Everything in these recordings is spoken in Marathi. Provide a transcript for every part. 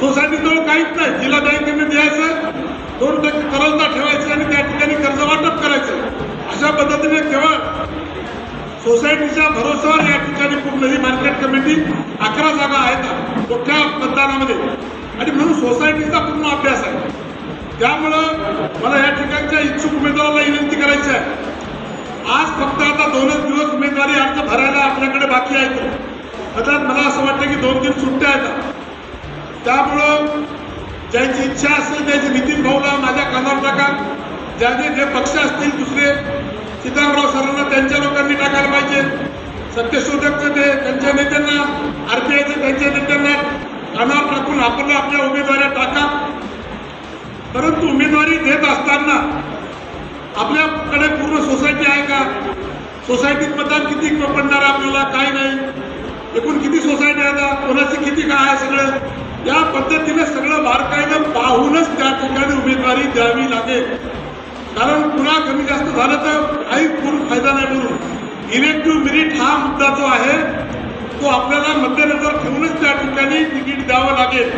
सोसायटीजवळ काहीच नाही. जिल्हा बँकेने द्यायचं दोन टक्के तरलता ठेवायची आणि त्या ठिकाणी कर्ज वाटप करायचं. अशा पद्धतीने केवळ सोसायटीच्या भरोश्यावर या ठिकाणी पूर्ण ही मार्केट कमिटी अकरा जागा आहेत मोठ्या मतदानामध्ये. आणि म्हणून सोसायटीचा पूर्ण अभ्यास आहे. त्यामुळं मला या ठिकाणच्या इच्छुक उमेदवाराला विनंती करायची आहे. आज फक्त आता दोनच दिवस उमेदवारी अर्ज भरायला आपल्याकडे बाकी आहेत अर्थात मला असं वाटतं की दोन तीन सुट्ट्या आहेत. त्यामुळं ज्यांची इच्छा असेल त्याचे नितीन भाऊला माझ्या कानावर टाका. ज्याचे जे पक्ष असतील दुसरे सीतारामराव सरांना त्यांच्या लोकांनी टाकायला पाहिजे. सत्यशोधकचं ते त्यांच्या नेत्यांना आरपीआयचं त्यांच्या नेत्यांना कानावर टाकून आपण आपल्या उमेदवाऱ्या टाका. परंतु उमेदवारी देत असताना आपल्याकडे पूर्ण सोसायटी आहे का? सोसायटीत मतदान किती पडणार आपल्याला? काय नाही? एकूण किती सोसायटी आहे कोणाची किती काय आहे सगळं? या पद्धतीने सगळं बारकाईनं पाहूनच त्या ठिकाणी उमेदवारी द्यावी लागेल. कारण पुन्हा कमी जास्त झालं तर काही पूर्ण फायदा नाही म्हणून. इलेक्टिव्ह मेरिट हा मुद्दा जो आहे तो आपल्याला मध्यनजर ठेवूनच त्या ठिकाणी तिकीट द्यावं लागेल.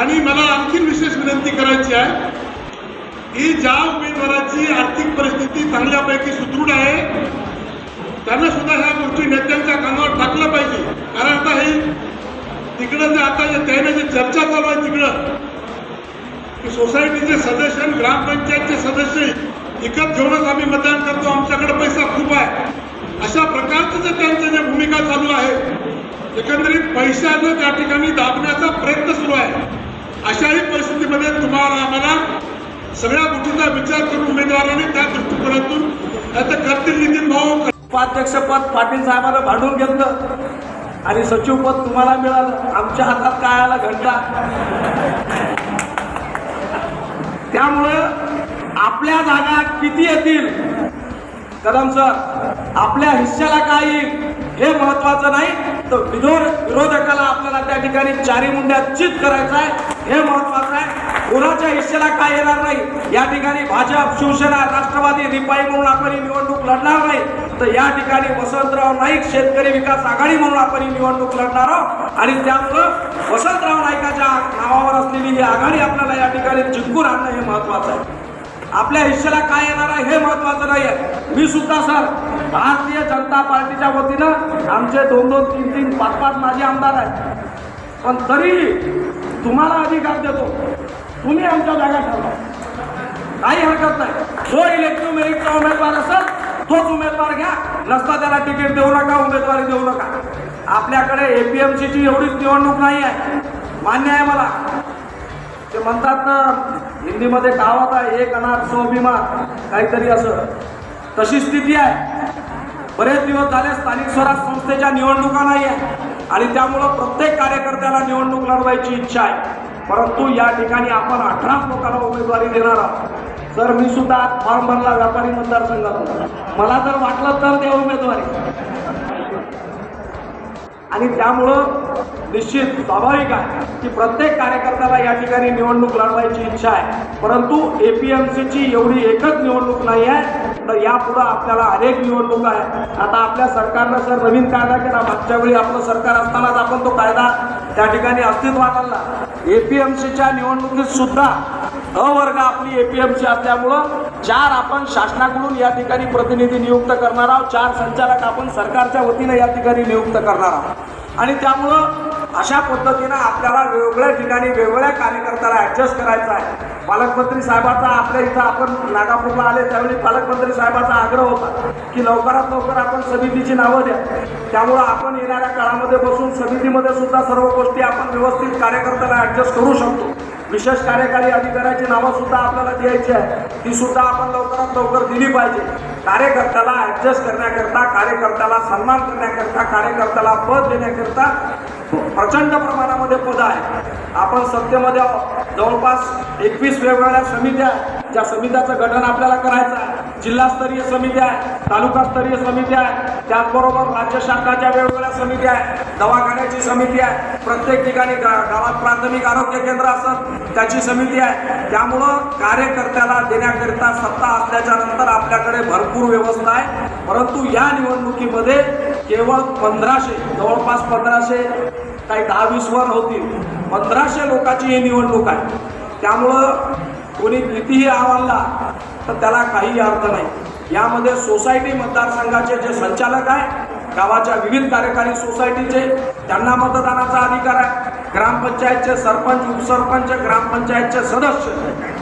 आणि मला आणखी विशेष विनंती करायची आहे की ज्या उमेदवाराची आर्थिक परिस्थिती चांगल्यापैकी सुदृढ आहे त्यांना सुद्धा ह्या गोष्टी नेत्यांच्या कानावर टाकलं पाहिजे. कारण आता हे तिकडं जे आता जे त्याने जे चर्चा चालू आहे तिकडं की सोसायटीचे सदस्य आणि ग्रामपंचायतचे सदस्य विकत घेऊनच आम्ही मतदान करतो. आमच्याकडे पैसा खूप आहे. अशा प्रकारचं जे त्यांचं जे भूमिका चालू आहे एकंदरीत पैशानं त्या ठिकाणी दाबण्याचा प्रयत्न सुरू आहे अशाही परिस्थितीमध्ये तुम्हाला आम्हाला सगळ्या गोष्टींचा विचार करून उमेदवारांनी त्या दृष्टिकोनातून आता करतील नितीन भाऊ उपाध्यक्षपद पाटील साहेबांना भांडून घेतलं. आणि सचिवपद तुम्हाला मिळालं. आमच्या हातात काय आला घंटा. त्यामुळं आपल्या जागा किती येतील? कदम सर आपल्या हिश्श्याला काय येईल हे महत्वाचं नाही तर विरोध विरोधकाला आपल्याला त्या ठिकाणी चारी मुंड्या चित करायचं आहे. हे महत्वाचं आहे. कोणाच्या हिश्श्याला काय येणार नाही? या ठिकाणी भाजप शिवसेना राष्ट्रवादी रिपाई म्हणून आपण ही निवडणूक लढणार नाही. तर या ठिकाणी वसंतराव नाईक शेतकरी विकास आघाडी म्हणून आपण ही निवडणूक लढणार आहोत. आणि त्यामुळं वसंतराव नाईकाच्या नावावर असलेली ही आघाडी आपल्याला या ठिकाणी जिंकून आणणं हे महत्वाचं आहे. आपल्या हिश्याला काय येणार आहे हे महत्वाचं नाही आहे मी सुद्धा सर भारतीय जनता पार्टीच्या वतीनं आमचे दोन दोन तीन तीन पाच पाच माजी आमदार आहेत. पण तरीही तुम्हाला अधिकार देतो. तुम्ही आमच्या जागा ठरवा. काही हरकत नाही. जो इलेक्टिव्ह मेरिटचा उमेदवार असेल तोच उमेदवार घ्या. नसता त्याला तिकीट देऊ नका उमेदवारी देऊ नका. आपल्याकडे एपीएमसीची एवढीच निवडणूक नाही आहे. मान्य आहे मला. ते म्हणतात ना हिंदीमध्ये गावात आहे एक अनाथ सो बिमार काहीतरी असं. तशी स्थिती आहे. बरेच दिवस झाले स्थानिक स्वराज संस्थेच्या निवडणुका नाही आहे आणि त्यामुळं प्रत्येक कार्यकर्त्याला निवडणूक लढवायची इच्छा आहे. परंतु या ठिकाणी आपण अठरा लोकांना उमेदवारी देणार आहोत. तर मी सुद्धा फॉर्म भरला व्यापारी मतदारसंघातून मला जर वाटलं तर द्या उमेदवारी आणि त्यामुळं निश्चित स्वाभाविक आहे की प्रत्येक कार्यकर्त्याला या ठिकाणी निवडणूक लढवायची इच्छा आहे. परंतु एपीएमसीची एवढी एकच निवडणूक नाही आहे. तर यापुढं आपल्याला अनेक निवडणूक आहे आता आपल्या सरकारनं सर नवीन कायदा केला. मागच्या वेळी आपलं सरकार असतानाच आपण तो कायदा त्या ठिकाणी अस्तित्वात आणला. एपीएमसीच्या निवडणुकीत सुद्धा वर्ग आपली एपीएमसी असल्यामुळं चार आपण शासनाकडून या ठिकाणी प्रतिनिधी नियुक्त करणार आहोत. चार संचालक आपण सरकारच्या वतीनं या ठिकाणी नियुक्त करणार आहोत. आणि त्यामुळं अशा पद्धतीनं आपल्याला वेगवेगळ्या ठिकाणी वेगवेगळ्या कार्यकर्त्याला ऍडजस्ट करायचं आहे. पालकमंत्री साहेबाचा आपल्या इथं आपण नागापूरला आले त्यावेळी पालकमंत्री साहेबाचा आग्रह होता की लवकरात लवकर आपण समितीची नावं द्या. त्यामुळं आपण येणाऱ्या काळामध्ये बसून समितीमध्ये सुद्धा सर्व गोष्टी आपण व्यवस्थित कार्यकर्त्याला ऍडजस्ट करू शकतो. विशेष कार्यकारी अधिकाऱ्याची नावं सुद्धा आपल्याला द्यायची आहे. ती सुद्धा आपण लवकरात लवकर दिली पाहिजे. कार्यकर्त्याला ऍडजस्ट करण्याकरता कार्यकर्त्याला सन्मान करण्याकरता कार्यकर्त्याला पद देण्याकरता प्रचंड प्रमाणामध्ये पद आहे आपण सत्तेमध्ये जवळपास एकवीस वेगवेगळ्या समित्या ज्या समित्याचं गठन आपल्याला करायचं जिल्हास्तरीय समित्या आहे तालुकास्तरीय समिती आहे त्याचबरोबर राज्य शासनाच्या वेगवेगळ्या समित्या आहेत दवाखान्याची समिती आहे प्रत्येक ठिकाणी गा- गावात प्राथमिक आरोग्य केंद्र असत त्याची समिती आहे. त्यामुळं कार्यकर्त्याला देण्याकरिता सत्ता असल्याच्या नंतर आपल्याकडे भरपूर व्यवस्था आहे. परंतु या निवडणुकीमध्ये केवळ पंधराशे जवळपास पंधराशे काही दहा वीस वर होतील. पंधराशे लोकांची ही निवडणूक आहे. त्यामुळं कोणी कितीही आव्हानला तर त्याला काही अर्थ नाही. यामध्ये सोसायटी मतदारसंघाचे जे संचालक आहे गावाच्या विविध कार्यकारी सोसायटीचे त्यांना मतदानाचा अधिकार आहे. ग्रामपंचायतचे सरपंच उपसरपंच ग्रामपंचायतचे सदस्य.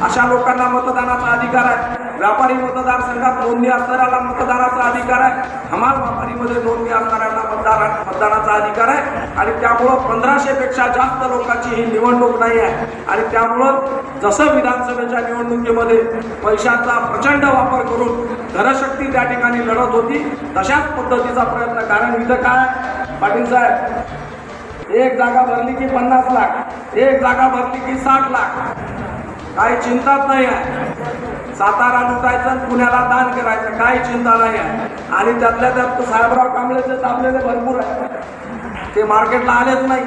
अशा लोकांना मतदानाचा अधिकार आहे. व्यापारी मतदारसंघात नोंदणी असणाऱ्याला मतदानाचा अधिकार आहे. हमाल व्यापारीमध्ये नोंदणी असणाऱ्यांना मतदार मतदानाचा अधिकार आहे. आणि त्यामुळं पंधराशे पेक्षा जास्त लोकांची ही निवडणूक नाही आहे. आणि त्यामुळं जसं विधानसभेच्या निवडणुकीमध्ये पैशाचा प्रचंड वापर करून धनशक्ती त्या ठिकाणी लढत होती तशाच पद्धतीचा प्रयत्न कारण इथं काय पाटील साहेब एक जागा भरली की पन्नास लाख एक जागा भरली की साठ लाख. काही चिंताच नाही आहे. सातारा लुटायचं आणि पुण्याला दान करायचं काही चिंता नाही आहे. आणि त्यातल्या त्यात साहेबराव कांबळेचे दाबलेले भरपूर आहे ते मार्केटला आलेच नाही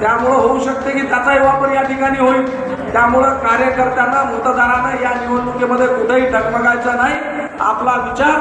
त्यामुळं होऊ शकते की त्याचाही वापर या ठिकाणी होईल. त्यामुळं कार्यकर्त्यांना मतदारांना या निवडणुकीमध्ये कुठेही डगमगायचं नाही. आपला विचार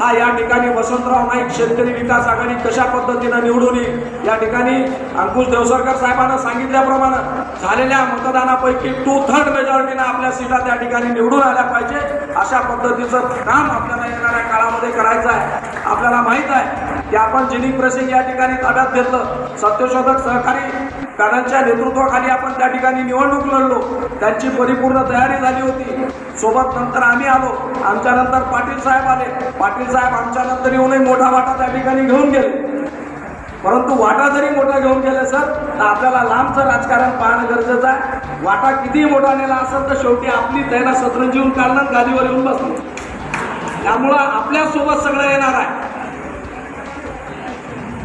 हा या ठिकाणी वसंतराव नाईक शेतकरी विकास आघाडी कशा पद्धतीनं निवडून येईल? या ठिकाणी अंकुश देवसरकर साहेबांना सांगितल्याप्रमाणे झालेल्या मतदानापैकी टू थर्ड मेजॉरिटीनं आपल्या सीटा त्या ठिकाणी निवडून आल्या पाहिजे. अशा पद्धतीचं काम आपल्याला येणाऱ्या काळामध्ये करायचं आहे. आपल्याला माहीत आहे की आपण जिनिंग प्रेसिंग या ठिकाणी ताब्यात घेतलं. सत्यशोधक सहकारी पॅनलच्या नेतृत्वाखाली आपण त्या ठिकाणी निवडणूक लढलो. त्यांची परिपूर्ण तयारी झाली होती. सोबत नंतर आम्ही आलो. आमच्यानंतर पाटील साहेब आले. पाटील साहेब आमच्यानंतर येऊनही मोठा वाटा त्या ठिकाणी घेऊन गेले. परंतु वाटा जरी मोठा घेऊन गेले सर तर आपल्याला लांबचं राजकारण पाहणं गरजेचं आहे. वाटा कितीही मोठा नेला असेल तर शेवटी आपली तैना सत्र येऊन काढणार गादीवर येऊन बसणार त्यामुळं आपल्यासोबत सगळं येणार आहे.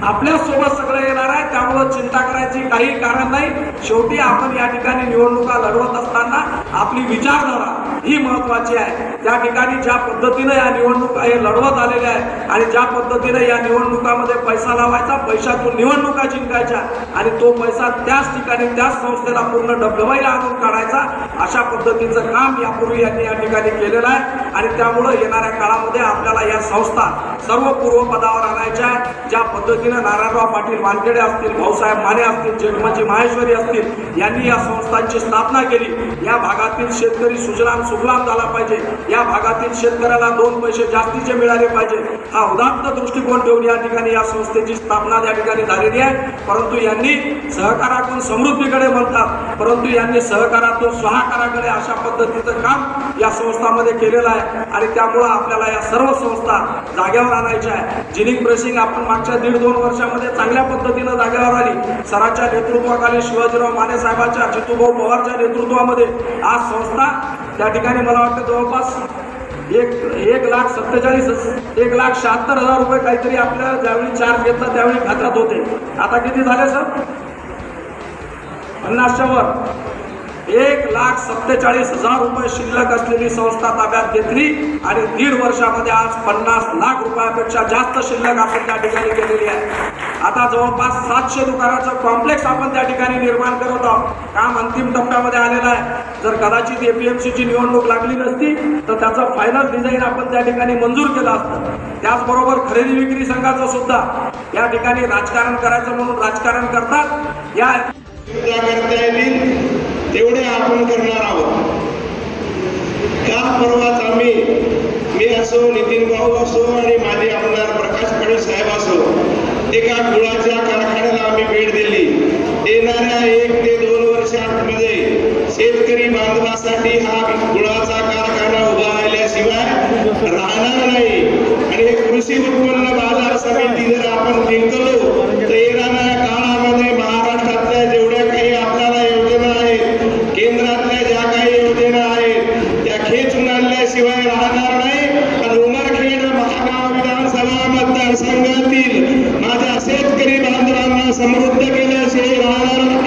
आपल्यासोबत सगळं येणार आहे. त्यामुळं चिंता करायची काही कारण नाही. शेवटी आपण या ठिकाणी निवडणुका लढवत असताना आपली विचारधारा ही महत्वाची आहे. त्या ठिकाणी ज्या पद्धतीनं या निवडणुका हे लढवत आलेल्या आहे आणि ज्या पद्धतीने या निवडणुकामध्ये पैसा लावायचा पैशातून निवडणुका जिंकायच्या आणि तो पैसा त्याच ठिकाणी त्याच संस्थेला पूर्ण डबडबाईला आणून काढायचा अशा पद्धतीचं काम यापूर्वी यांनी या ठिकाणी केलेलं आहे. आणि त्यामुळं येणाऱ्या काळामध्ये आपल्याला या संस्था सर्व पूर्वपदावर आणायच्या आहे ज्या पद्धतीनं नारायणराव पाटील वानखेडे असतील भाऊसाहेब माने असतील जगमजी माहेश्वरी असतील यांनी या संस्थांची स्थापना केली. या भागातील शेतकरी सुजलाम सुफलाम झाला पाहिजे. या भागातील शेतकऱ्याला दोन पैसे जास्तीचे मिळाले पाहिजे. हा उदात्त दृष्टिकोन ठेवून या ठिकाणी या संस्थेची स्थापना त्या ठिकाणी झालेली आहे. परंतु यांनी सहकारातून समृद्धीकडे म्हणतात. परंतु यांनी सहकारातून सहकाराकडे अशा पद्धतीचं काम या संस्थामध्ये केलेलं आहे. आणि त्यामुळं आपल्याला या सर्व संस्था जाग्यावर आणायच्या आहे जिनिंग प्रेसिंग आपण मागच्या दीड दोन वर्षामध्ये चांगल्या पद्धतीनं जाग्यावर आली. सराच्या नेतृत्वाखाली शिवाजीराव माने साहेबांच्या जितूभाऊ पवारच्या नेतृत्वामध्ये आज संस्था त्या ठिकाणी मला वाटतं जवळपास एक एक लाख सत्तेचाळीस एक लाख शहात्तर हजार रुपये काहीतरी आपल्या ज्यावेळी चार्ज घेतला त्यावेळी खात्यात होते. आता किती झाले सर पन्नासच्या वर. एक लाख सत्तेचाळीस हजार रुपये शिल्लक असलेली संस्था ताब्यात घेतली आणि दीड वर्षामध्ये आज पन्नास लाख रुपयापेक्षा जास्त शिल्लक आपण त्या ठिकाणी केलेली आहे. आता जवळपास सातशे दुकानाचं कॉम्प्लेक्स आपण त्या ठिकाणी निर्माण करत आहोत. काम अंतिम टप्प्यामध्ये आलेलं आहे. जर कदाचित एपीएमसीची निवडणूक लागली नसती तर त्याचं फायनल डिझाईन आपण त्या ठिकाणी मंजूर केलं असतं. त्याचबरोबर खरेदी विक्री संघाचं सुद्धा या ठिकाणी राजकारण करायचं म्हणून राजकारण करतात. या करता येतील तेवढे आपण करणार आहोत. काल परवाच आम्ही मी असो नितीन भाऊ असो आणि माझे आमदार प्रकाश पाटील साहेब असो एका गुळाच्या कारखान्याला आम्ही भेट दिली. येणाऱ्या एक ते दोन वर्षांमध्ये शेतकरी बांधवासाठी हा गुळाचा कारखाना उभा राहिल्याशिवाय राहणार नाही. आणि हे कृषी उत्पन्न बाजार समिती जर आपण जिंकलो तर येणाऱ्या काळामध्ये महाराष्ट्रातल्या जेवढ्या काही आपल्याला योजना आहेत केंद्रातल्या ज्या काही योजना आहेत त्या खेचून आणल्याशिवाय राहणार नाही. आणि उमरखेड महागाव विधानसभा मतदारसंघातील समृद्ध केलं श्री समृद्ध राहणार